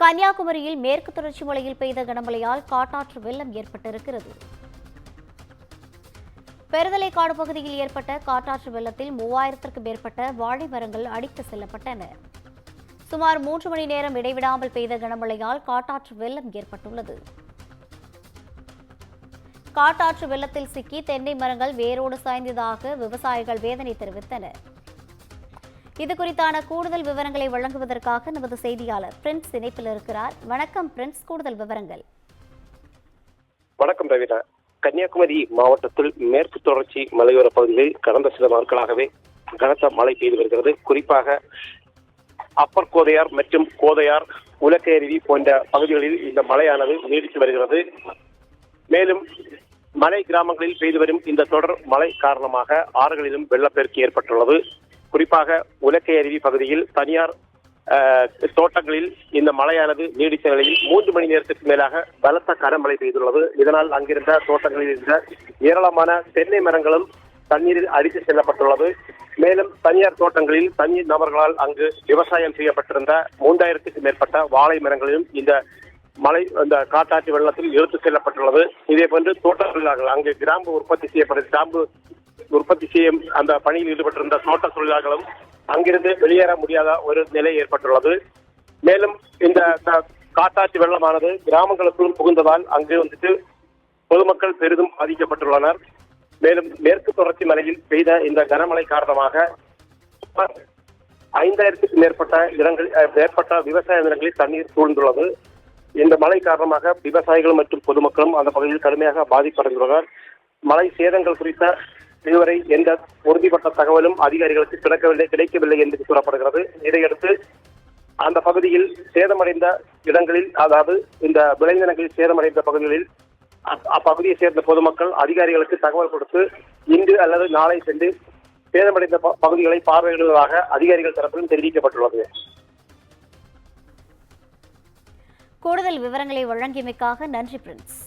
கன்னியாகுமரியில் மேற்கு தொடர்ச்சி மலையில் பெய்த கனமழையால் காட்டாற்று வெள்ளம் ஏற்பட்டிருக்கிறது. பெருதலைக்காடு பகுதியில் ஏற்பட்ட காட்டாற்று வெள்ளத்தில் மூவாயிரத்திற்கும் மேற்பட்ட வாழை மரங்கள் அடித்து செல்லப்பட்டன. சுமார் மூன்று மணி நேரம் இடைவிடாமல் பெய்த கனமழையால் காட்டாற்று வெள்ளம் ஏற்பட்டுள்ளது. காட்டாற்று வெள்ளத்தில் சிக்கி தென்னை மரங்கள் வேரோடு சாய்ந்ததாக விவசாயிகள் வேதனை தெரிவித்தனர். இது குறித்தான கூடுதல் விவரங்களை வழங்குவதற்காக நமது செய்தியாளர் பிரின்ஸ் இணைப்பில் இருக்கிறார். வணக்கம் பிரின்ஸ் கூடுதல் விவரங்கள். வணக்கம் ரவிதா கன்னியாகுமரி மாவட்டத்தில் மேற்கு தொடர்ச்சி மலையோர பகுதிகளில் கடந்த சில நாட்களாகவே கனத்த மழை பெய்து வருகிறது. குறிப்பாக அப்பர் கோதையார் மற்றும் கோதையார் உலக்கேரி போன்ற பகுதிகளில் இந்த மழையானது நீடித்து வருகிறது. மேலும் மலை கிராமங்களில் பெய்து வரும் இந்த தொடர் மழை காரணமாக ஆறுகளிலும் வெள்ளப்பெருக்கு ஏற்பட்டுள்ளது. குறிப்பாக உலக்கை அருவி பகுதியில் தனியார் தோட்டங்களில் இந்த மழையானது நீடித்த நிலையில் மூன்று மணி நேரத்திற்கு மேலாக பலத்த கனமழை பெய்துள்ளது. இதனால் அங்கிருந்த தோட்டங்களில் இருந்த ஏராளமான தென்னை மரங்களும் தண்ணீரில் அடித்து செல்லப்பட்டுள்ளது. மேலும் தனியார் தோட்டங்களில் தனி நபர்களால் அங்கு விவசாயம் செய்யப்பட்டிருந்த மூன்றாயிரத்துக்கு மேற்பட்ட வாழை மரங்களிலும் இந்த மழை இந்த காட்டாற்று வெள்ளத்தில் இழுத்து செல்லப்பட்டுள்ளது. இதே போன்று தோட்ட அங்கு கிராம்பு உற்பத்தி செய்யப்படும் கிராம்பு உற்பத்தி செய்யும் அந்த பணியில் ஈடுபட்டிருந்த தோட்ட தொழிலாளர்களும் அங்கிருந்து வெளியேற முடியாத ஒரு நிலை ஏற்பட்டுள்ளது. மேலும் இந்த காட்டாற்று வெள்ளமானது கிராமங்களுக்குள்ளும் புகுந்ததால் அங்கு வந்துட்டு பொதுமக்கள் பெரிதும் பாதிக்கப்பட்டுள்ளனர். மேலும் மேற்கு தொடர்ச்சி மலையில் பெய்த இந்த கனமழை காரணமாக ஐந்தாயிரத்துக்கு மேற்பட்ட இடங்கள் மேற்பட்ட விவசாய நிலங்களில் தண்ணீர் சூழ்ந்துள்ளது. இந்த மழை காரணமாக விவசாயிகள் மற்றும் பொதுமக்களும் அந்த பகுதியில் கடுமையாக பாதிப்படைந்துள்ளனர். மழை சேதங்கள் குறித்த இதுவரை எந்த உறுதிப்பட்ட தகவலும் அதிகாரிகளுக்கு கிடைக்கவில்லை கிடைக்கவில்லை என்று கூறப்படுகிறது. இதையடுத்து அந்த பகுதியில் சேதமடைந்த இடங்களில் அதாவது இந்த விளைநிலங்களில் சேதமடைந்த பகுதிகளில் அப்- அப்பகுதியை சேர்ந்த பொதுமக்கள் அதிகாரிகளுக்கு தகவல் கொடுத்து இன்று அல்லது நாளை சென்று சேதமடைந்த ப- பகுதிகளை பார்வையிடுவதாக அதிகாரிகள் தரப்பிலும் தெரிவிக்கப்பட்டுள்ளது. கூடுதல் விவரங்களை வழங்கியமைக்காக நன்றி பிரின்ஸ்